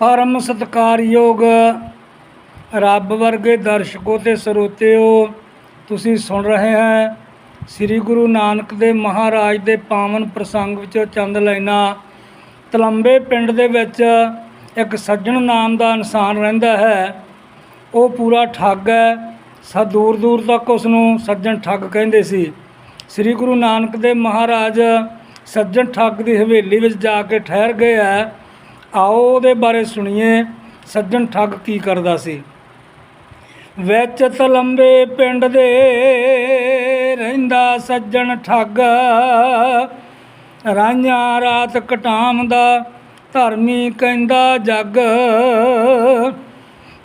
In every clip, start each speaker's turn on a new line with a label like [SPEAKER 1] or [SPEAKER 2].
[SPEAKER 1] ਪਰਮ ਸਤਿਕਾਰਯੋਗ ਰੱਬ ਵਰਗੇ ਦਰਸ਼ਕੋ ਤੇ ਸਰੋਤਿਓ, ਤੁਸੀਂ ਸੁਣ ਰਹੇ ਹੈ ਸ੍ਰੀ ਗੁਰੂ ਨਾਨਕ ਦੇ ਮਹਾਰਾਜ ਦੇ ਪਾਵਨ ਪ੍ਰਸੰਗ ਵਿੱਚੋਂ ਚੰਦ ਲੈਣਾ। ਤਲੰਬੇ ਪਿੰਡ ਦੇ ਵਿੱਚ ਇੱਕ ਸੱਜਣ ਨਾਮ ਦਾ ਇਨਸਾਨ ਰਹਿੰਦਾ ਹੈ। ਉਹ ਪੂਰਾ ਠੱਗ ਹੈ। ਸਾ ਦੂਰ ਦੂਰ ਤੱਕ ਉਸ ਨੂੰ ਸੱਜਣ ਠੱਗ ਕਹਿੰਦੇ ਸੀ। ਸ੍ਰੀ ਗੁਰੂ ਨਾਨਕ ਦੇ ਮਹਾਰਾਜ ਸੱਜਣ ਠੱਗ ਦੀ ਹਵੇਲੀ ਵਿੱਚ ਜਾ ਕੇ ਠਹਿਰ ਗਏ ਹੈ। ਆਓ ਉਹਦੇ ਬਾਰੇ ਸੁਣੀਏ, ਸੱਜਣ ਠੱਗ ਕੀ ਕਰਦਾ ਸੀ? ਵਿੱਚ ਤਲੰਬੇ ਪਿੰਡ ਦੇ ਰਹਿੰਦਾ ਸੱਜਣ ਠੱਗ। ਰਾਈਆਂ ਰਾਤ ਕਟਾਮਦਾ ਧਰਮੀ ਕਹਿੰਦਾ ਜੱਗ।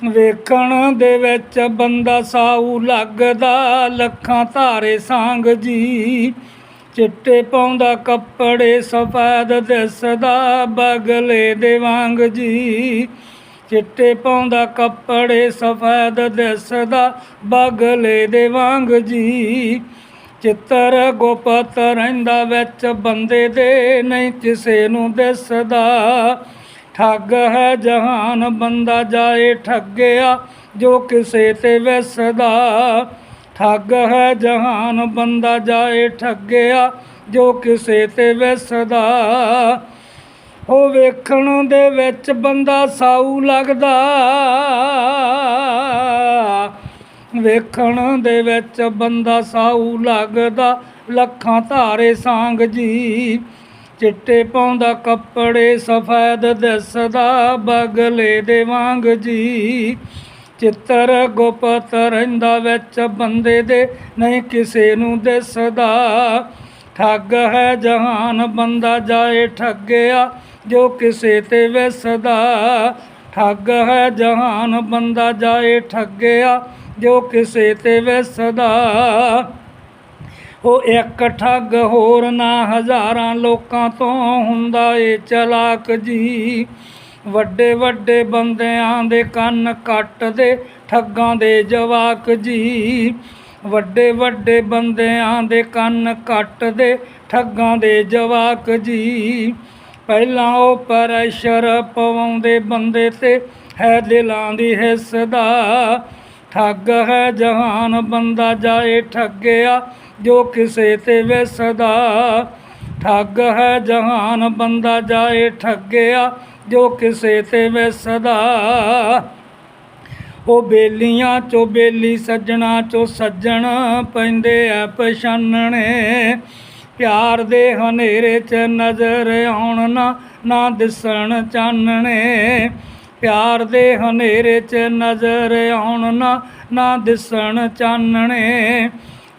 [SPEAKER 1] ਵੇਖਣ ਦੇ ਵਿੱਚ ਬੰਦਾ ਸਾਊ ਲੱਗਦਾ, ਲੱਖਾਂ ਧਾਰੇ ਸਾਂਗ ਜੀ। ਚਿੱਟੇ ਪਾਉਂਦਾ ਕੱਪੜੇ ਸਫੈਦ ਦਿਸਦਾ ਬਗਲੇ ਦੇ ਵਾਂਗ ਜੀ। ਚਿੱਟੇ ਪਾਉਂਦਾ ਕੱਪੜੇ ਸਫੈਦ ਦਿਸਦਾ ਬਗਲੇ ਦੇ ਵਾਂਗ ਜੀ। ਚਿੱਤਰ ਗੁਪਤ ਰਹਿੰਦਾ ਵਿੱਚ, ਬੰਦੇ ਦੇ ਨਹੀਂ ਕਿਸੇ ਨੂੰ ਦਿਸਦਾ। ਠੱਗ ਹੈ ਜਹਾਨ, ਬੰਦਾ ਜਾਏ ਠੱਗਿਆ ਜੋ ਕਿਸੇ ਤੇ ਵਿਸਦਾ। ਠੱਗ ਹੈ ਜਹਾਨ, ਬੰਦਾ ਜਾਏ ਠੱਗਿਆ, ਜੋ ਕਿਸੇ ਤੇ ਵਿਸਦਾ। ਉਹ ਵੇਖਣ ਦੇ ਵਿੱਚ ਬੰਦਾ ਸਾਊ ਲੱਗਦਾ। ਵੇਖਣ ਦੇ ਵਿੱਚ ਬੰਦਾ ਸਾਊ ਲੱਗਦਾ। ਲੱਖਾਂ ਧਾਰੇ ਸਾਂਗ ਜੀ, ਚਿੱਟੇ ਪਾਉਂਦਾ, ਕੱਪੜੇ ਸਫੈਦ ਦਿਸਦਾ। ਬਗਲੇ ਦੇ ਵਾਂਗ ਜੀ ਚਿੱਤਰ ਗੁਪਤ ਰਹਿੰਦਾ ਵਿੱਚ ਬੰਦੇ ਦੇ ਨਹੀਂ ਕਿਸੇ ਨੂੰ ਦਿਸਦਾ। ਠੱਗ ਹੈ ਜਹਾਨ, ਬੰਦਾ ਜਾਏ ਠੱਗਿਆ ਜੋ ਕਿਸੇ ਤੇ ਵਿਸਦਾ। ਠੱਗ ਹੈ ਜਹਾਨ, ਬੰਦਾ ਜਾਏ ਠੱਗਿਆ ਜੋ ਕਿਸੇ ਤੇ ਵਿਸਦਾ। ਉਹ ਇੱਕ ਠੱਗ ਹੋਰ ਨਾ ਹਜ਼ਾਰਾਂ ਲੋਕਾਂ ਤੋਂ ਹੁੰਦਾ ਏ ਚਲਾਕ ਜੀ। ਵੱਡੇ ਵੱਡੇ ਬੰਦਿਆਂ ਦੇ ਕੰਨ ਕੱਟਦੇ, ਠੱਗਾਂ ਦੇ ਜਵਾਕ ਜੀ। ਵੱਡੇ ਵੱਡੇ ਬੰਦਿਆਂ ਦੇ ਕੰਨ ਕੱਟਦੇ, ਠੱਗਾਂ ਦੇ ਜਵਾਕ ਜੀ। ਪਹਿਲਾਂ ਉਹ ਪ੍ਰੈਸ਼ਰ ਪਵਾਉਂਦੇ ਬੰਦੇ ਤੇ, ਹੈ ਦਿਲਾਂ ਦੀ ਹਿੱਸਦਾ ਠੱਗ ਹੈ ਜਹਾਨ ਬੰਦਾ ਜਾਏ ਠੱਗਿਆ, ਜੋ ਕਿਸੇ ਤੇ ਵਿਸਦਾ। ਠੱਗ ਹੈ ਜਹਾਨ ਬੰਦਾ ਜਾਏ ਠੱਗਿਆ ਜੋ ਕਿਸੇ ਤੇ ਵਿਸਦਾ, ਉਹ ਬੇਲੀਆਂ ਚੋਂ ਬੇਲੀ ਸੱਜਣਾ ਚੋਂ ਸੱਜਣ ਪੈਂਦੇ ਆ ਪਛਾਨਣੇ। ਪਿਆਰ ਦੇ ਹਨੇਰੇ 'ਚ ਨਜ਼ਰ ਆਉਣ ਨਾ ਨਾ ਦਿਸਣ ਚਾਨਣੇ। ਪਿਆਰ ਦੇ ਹਨੇਰੇ 'ਚ ਨਜ਼ਰ ਆਉਣ ਨਾ ਨਾ ਦਿਸਣ ਚਾਨਣੇ।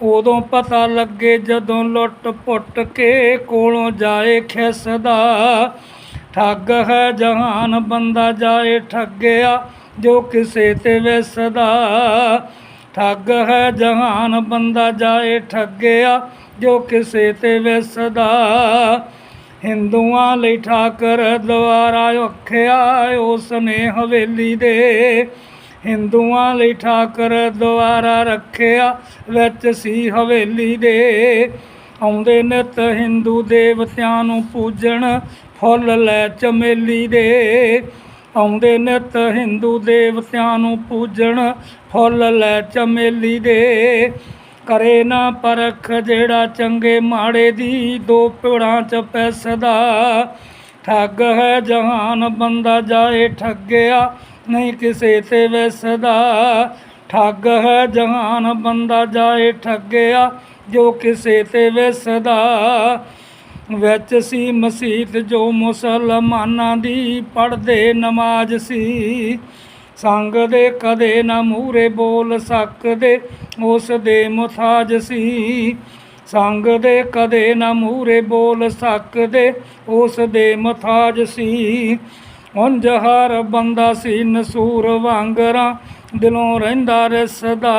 [SPEAKER 1] ਉਦੋਂ ਪਤਾ ਲੱਗੇ ਜਦੋਂ ਲੁੱਟ ਪੁੱਟ ਕੇ ਕੋਲੋਂ ਜਾਏ ਖਿਸਦਾ। ਠੱਗ ਹੈ ਜਹਾਨ, ਬੰਦਾ ਜਾਏ ਠੱਗਿਆ, ਜੋ ਕਿਸੇ ਤੇ ਵਿਸਦਾ। ਠੱਗ ਹੈ ਜਹਾਨ, ਬੰਦਾ ਜਾਏ ਠੱਗਿਆ, ਜੋ ਕਿਸੇ ਤੇ ਵਿਸਦਾ। ਹਿੰਦੂਆਂ ਲਈ ਠਾਕਰ ਦੁਆਰਾ ਔਖਿਆ ਉਸ ਨੇ ਹਵੇਲੀ ਦੇ। ਹਿੰਦੂਆਂ ਲਈ ਠਾਕਰ ਦੁਆਰਾ ਰੱਖਿਆ, ਵਿੱਚ ਸੀ ਹਵੇਲੀ ਦੇ। ਆਉਂਦੇ ਨਿਤ ਹਿੰਦੂ ਦੇਵਤਿਆਂ ਨੂੰ ਪੂਜਣ ਫੁੱਲ ਲੈ ਚਮੇਲੀ ਦੇ। ਆਉਂਦੇ ਨਿਤ ਹਿੰਦੂ ਦੇਵਤਿਆਂ ਨੂੰ ਪੂਜਣ ਫੁੱਲ ਲੈ ਚਮੇਲੀ ਦੇ। ਕਰੇ ਨਾ ਪਰਖ ਜਿਹੜਾ ਚੰਗੇ ਮਾੜੇ ਦੀ ਦੋ ਪਿੜਾਂ ਚ ਪੈਸਦਾ। ਠੱਗ ਹੈ ਜਹਾਨ ਬੰਦਾ ਜਾਏ ਠੱਗਿਆ, ਨਹੀਂ ਕਿਸੇ ਤੇ ਵੈਸਦਾ। ਠੱਗ ਹੈ ਜਹਾਨ ਬੰਦਾ ਜਾਏ ਠੱਗਿਆ, ਜੋ ਕਿਸੇ ਤੇ ਵਿਸਦਾ। ਵਿੱਚ ਸੀ ਮਸੀਤ ਜੋ ਮੁਸਲਮਾਨਾਂ ਦੀ ਪੜਦੇ ਨਮਾਜ਼ ਸੀ। ਸੰਗ ਦੇ ਕਦੇ ਨਾ ਮੂਰੇ ਬੋਲ ਸਕਦੇ, ਉਸ ਦੇ ਮੁਤਾਜ ਸੀ। ਸੰਗ ਦੇ ਕਦੇ ਨਾ ਮੂਰੇ ਬੋਲ ਸਕਦੇ, ਉਸ ਦੇ ਮੁਤਾਜ ਸੀ। ਉਂਝ ਹਰ ਬੰਦਾ ਸੀ ਨਸੂਰ ਵਾਂਗਰਾ, ਦਿਲੋਂ ਰਹਿੰਦਾ ਰਸਦਾ।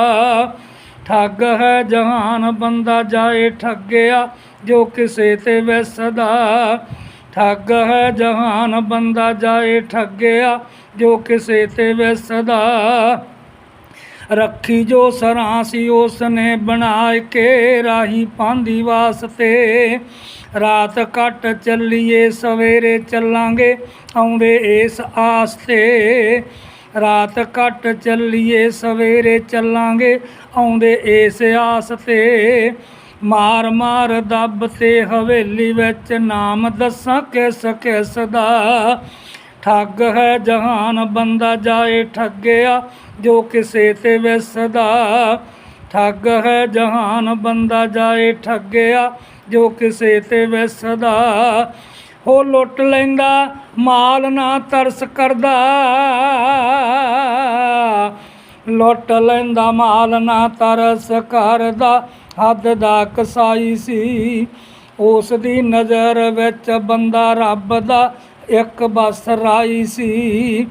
[SPEAKER 1] ਠੱਗ ਹੈ ਜਹਾਨ, ਬੰਦਾ ਜਾਏ ਠੱਗਿਆ। ਜੋ ਕਿਸੇ ਤੇ ਵਿਸਦਾ, ਠੱਗ ਹੈ ਜਹਾਨ, ਬੰਦਾ ਜਾਏ ਠੱਗਿਆ, ਜੋ ਕਿਸੇ ਤੇ ਵਿਸਦਾ। ਰੱਖੀ ਜੋ ਸਰਾਂ ਸੀ ਉਸ ਨੇ ਬਣਾਏ ਕੇ ਰਾਹੀ ਪਾਂਦੀ ਵਾਸਤੇ। ਰਾਤ ਕੱਟ ਚੱਲੀਏ, ਸਵੇਰੇ ਚੱਲਾਂਗੇ ਆਉਂਦੇ ਇਸ ਆਸ ਤੇ ਰਾਤ ਕੱਟ ਚੱਲੀਏ, ਸਵੇਰੇ ਚੱਲਾਂਗੇ ਆਉਂਦੇ ਇਸ ਆਸਤੇ। ਮਾਰ ਮਾਰ ਦੱਬ ਤੇ ਹਵੇਲੀ ਵਿੱਚ ਨਾਮ ਦੱਸਾਂ ਕਿਸ ਕਿਸ ਦਾ? ਠੱਗ ਹੈ ਜਹਾਨ, ਬੰਦਾ ਜਾਏ ਠੱਗਿਆ ਜੋ ਕਿਸੇ ਤੇ ਵਿਸਦਾ। ਠੱਗ ਹੈ ਜਹਾਨ, ਬੰਦਾ ਜਾਏ ਠੱਗਿਆ ਜੋ ਕਿਸੇ ਤੇ ਵਿਸਦਾ। ਉਹ ਲੁੱਟ ਲੈਂਦਾ, ਮਾਲ ਨਾ ਤਰਸ ਕਰਦਾ। ਲੁੱਟ ਲੈਂਦਾ, ਮਾਲ ਨਾ ਤਰਸ ਕਰਦਾ। ਹੱਦ ਦਾ ਕਸਾਈ ਸੀ। ਉਸ ਦੀ ਨਜ਼ਰ ਵਿੱਚ ਬੰਦਾ ਰੱਬ ਦਾ ਇੱਕ ਬਸ ਰਾਈ ਸੀ।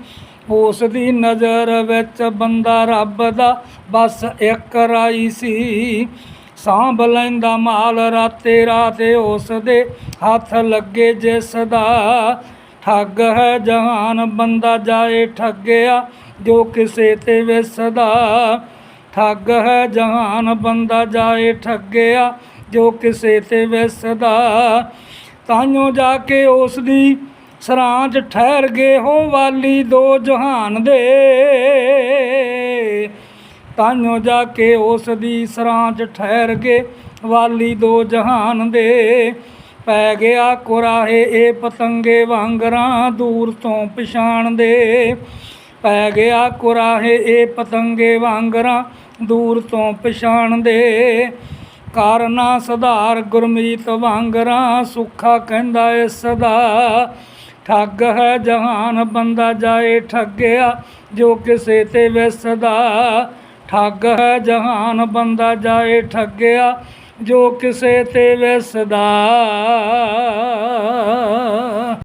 [SPEAKER 1] ਉਸ ਦੀ ਨਜ਼ਰ ਵਿੱਚ ਬੰਦਾ ਰੱਬ ਦਾ ਬਸ ਇੱਕ ਰਾਈ ਸੀ। ਸਾਂਭ ਲੈਂਦਾ ਮਾਲ ਰਾਤੇ ਰਾਤੇ ਉਸ ਦੇ ਹੱਥ ਲੱਗੇ ਜਿਸ ਦਾ। ਠੱਗ ਹੈ ਜਹਾਨ, ਬੰਦਾ ਜਾਏ ਠੱਗਿਆ ਜੋ ਕਿਸੇ ਤੇ ਵਿਸਦਾ। ਠੱਗ ਹੈ, ਜਹਾਨ ਬੰਦਾ ਜਾਏ ਠੱਗਿਆ, ਜੋ ਕਿਸੇ ਤੇ ਵਿਸਦਾ। ਤਾਈਓ ਜਾ ਕੇ ਉਸ ਦੀ ਸਰਾਂ ਠਹਿਰ ਗਏ ਹੋ ਵਾਲੀ ਦੋ ਜਹਾਨ ਦੇ। ਤਾਈਓ ਜਾ ਕੇ ਉਸ ਦੀ ਸਰਾਂ ਠਹਿਰ ਗਏ ਵਾਲੀ ਦੋ ਜਹਾਨ ਦੇ। ਪੈ ਗਿਆ ਕੁਰਾਹੇ ਇਹ ਪਤੰਗੇ ਵਾਂਗਰਾਂ ਦੂਰ ਤੋਂ ਪਛਾਣ ਦੇ ਪੈ ਗਿਆ ਕੁਰਾਹੇ ਇਹ ਪਤੰਗੇ ਵਾਂਗਰਾਂ ਦੂਰ ਤੋਂ ਪਛਾਣਦੇ ਕਾਰਨਾ ਸਧਾਰ ਗੁਰਮੀਤ ਵਾਂਗਰਾਂ ਸੁੱਖਾ ਕਹਿੰਦਾ ਇਸ ਦਾ ਠੱਗ ਹੈ ਜਹਾਨ ਬੰਦਾ ਜਾਏ ਠੱਗਿਆ ਜੋ ਕਿਸੇ ਤੇ ਵਿਸਦਾ। ਠੱਗ ਹੈ ਜਹਾਨ ਬੰਦਾ ਜਾਏ ਠੱਗਿਆ ਜੋ ਕਿਸੇ ਤੇ ਵਿਸਦਾ।